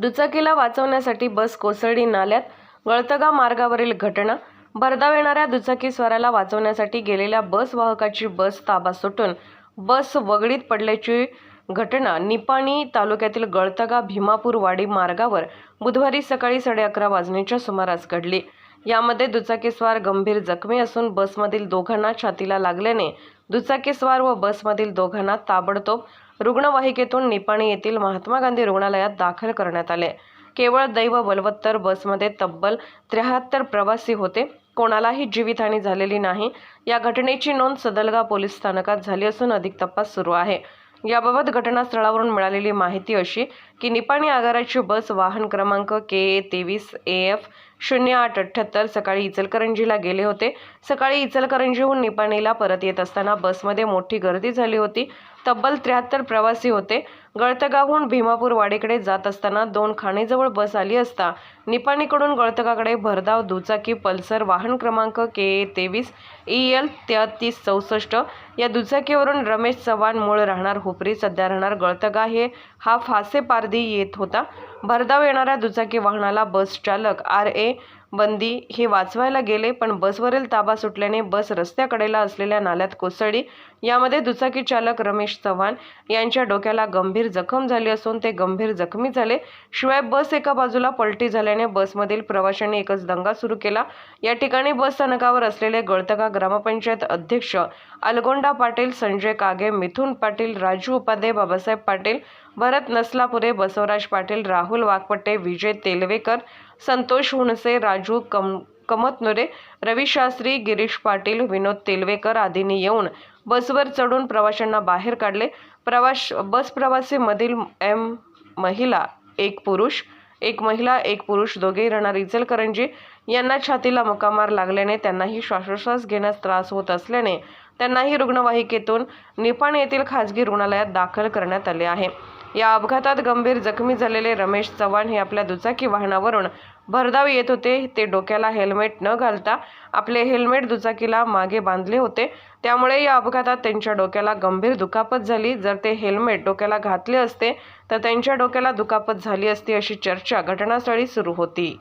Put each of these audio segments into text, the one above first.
दुचाकीला वाचवण्यासाठी बस कोसळली नाल्यात गळतगा मार्गावरील घटना. भरधाव येणाऱ्या दुचाकीस्वाराला वाचवण्यासाठी गेलेल्या बस वाहकाची बस ताबा सुटून बस वगळीत पडल्याची घटना निपाणी तालुक्यातील गळतगा भीमापूर वाडी मार्गावर बुधवारी सकाळी साडे अकरा वाजण्याच्या सुमारास घडली. यामध्ये दुचाकीस्वार गंभीर जखमी असून बसमधील दोघांना छातीला लागल्याने दुचाकीस्वार व बसमधील दोघांना ताबडतोब रुग्णवाहिकेतून निपाणी येथील महात्मा गांधी रुग्णालयात दाखल करण्यात आले. केवळ दैव बलवत्तर बसमध्ये तब्बल त्र्याहत्तर प्रवासी होते. कोणालाही जीवितहानी झालेली नाही. या घटनेची नोंद सदलगा पोलीस स्थानकात झाली असून अधिक तपास सुरू आहे. याबाबत घटनास्थळावरून मिळालेली माहिती अशी की निपाणी आगाराची बस वाहन क्रमांक के ए तेवीस ए एफ शून्य आठ अठ्ठ्याहत्तर सकाळी इचलकरंजीला गेले होते. सकाळी इचलकरंजीहून निपाणीला परत येत असताना बसमध्ये मोठी गर्दी झाली होती. तब्बल त्र्याहत्तर प्रवासी होते. गळतगावहून भीमापूर वाडीकडे जात असताना दोन खाणीजवळ बस आली असता निपाणीकडून गळतगाकडे भरधाव दुचाकी पल्सर वाहन क्रमांक के ए तेवीस ई एल तेहतीस चौसष्ट या दुचाकीवरून रमेश चव्हाण मूळ राहणार हुपरी सध्या राहणार गळतगा हे हा फासे पारधी येत होता. भरधाव येणाऱ्या दुचाकी वाहनाला बस चालक आर ए बंदी हे वाचवायला गेले पण बसवरील ताबा सुटल्याने बस रस्त्याकडेला असलेल्या नाल्यात कोसळली. यामध्ये दुचाकी चालक रमेश चव्हाण यांच्या डोक्याला गंभीर जखम झाली असून ते गंभीर जखमी झाले. शिवाय बस एका बाजूला पलटी झाल्याने बसमधील प्रवाशांनी एकच दंगा सुरू केला. या ठिकाणी बस स्थानकावर असलेले गळतका ग्रामपंचायत अध्यक्ष अलगोंडा पाटील संजय कागे मिथुन पाटील राजू उपाध्ये बाबासाहेब पाटील भरत नसलापुरे बसवराज पाटील राहुल वाघपट्टे विजय तेलवेकर संतोष हुणसे राजू कम कमतनुरे रवी शास्त्री गिरीश पाटील विनोद तेलवेकर आदींनी येऊन बसवर चढून प्रवाशांना बाहेर काढले. प्रवाश बस प्रवासीमधील एम महिला एक पुरुष एक महिला एक पुरुष दोघेही राहणार इचलकरंजी. यांना छातीला मुकामार लागल्याने त्यांनाही श्वासोश्वास घेण्यास त्रास होत असल्याने त्यांनाही रुग्णवाहिकेतून निपाण येथील खाजगी रुग्णालयात दाखल करण्यात आले आहे. या अपघातात गंभीर जखमी झालेले रमेश चव्हाण हे आपल्या दुचाकी वाहनावरून भरधाव येत होते. ते डोक्याला हेल्मेट न घालता आपले हेल्मेट दुचाकीला मागे बांधले होते. त्यामुळे या अपघातात त्यांच्या डोक्याला गंभीर दुखापत झाली. जर ते हेल्मेट डोक्याला घातले असते तर त्यांच्या डोक्याला दुखापत झाली असती अशी चर्चा घटनास्थळी सुरू होती.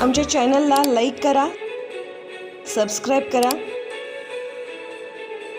आमच्या चॅनलला लाईक करा सबस्क्राईब करा.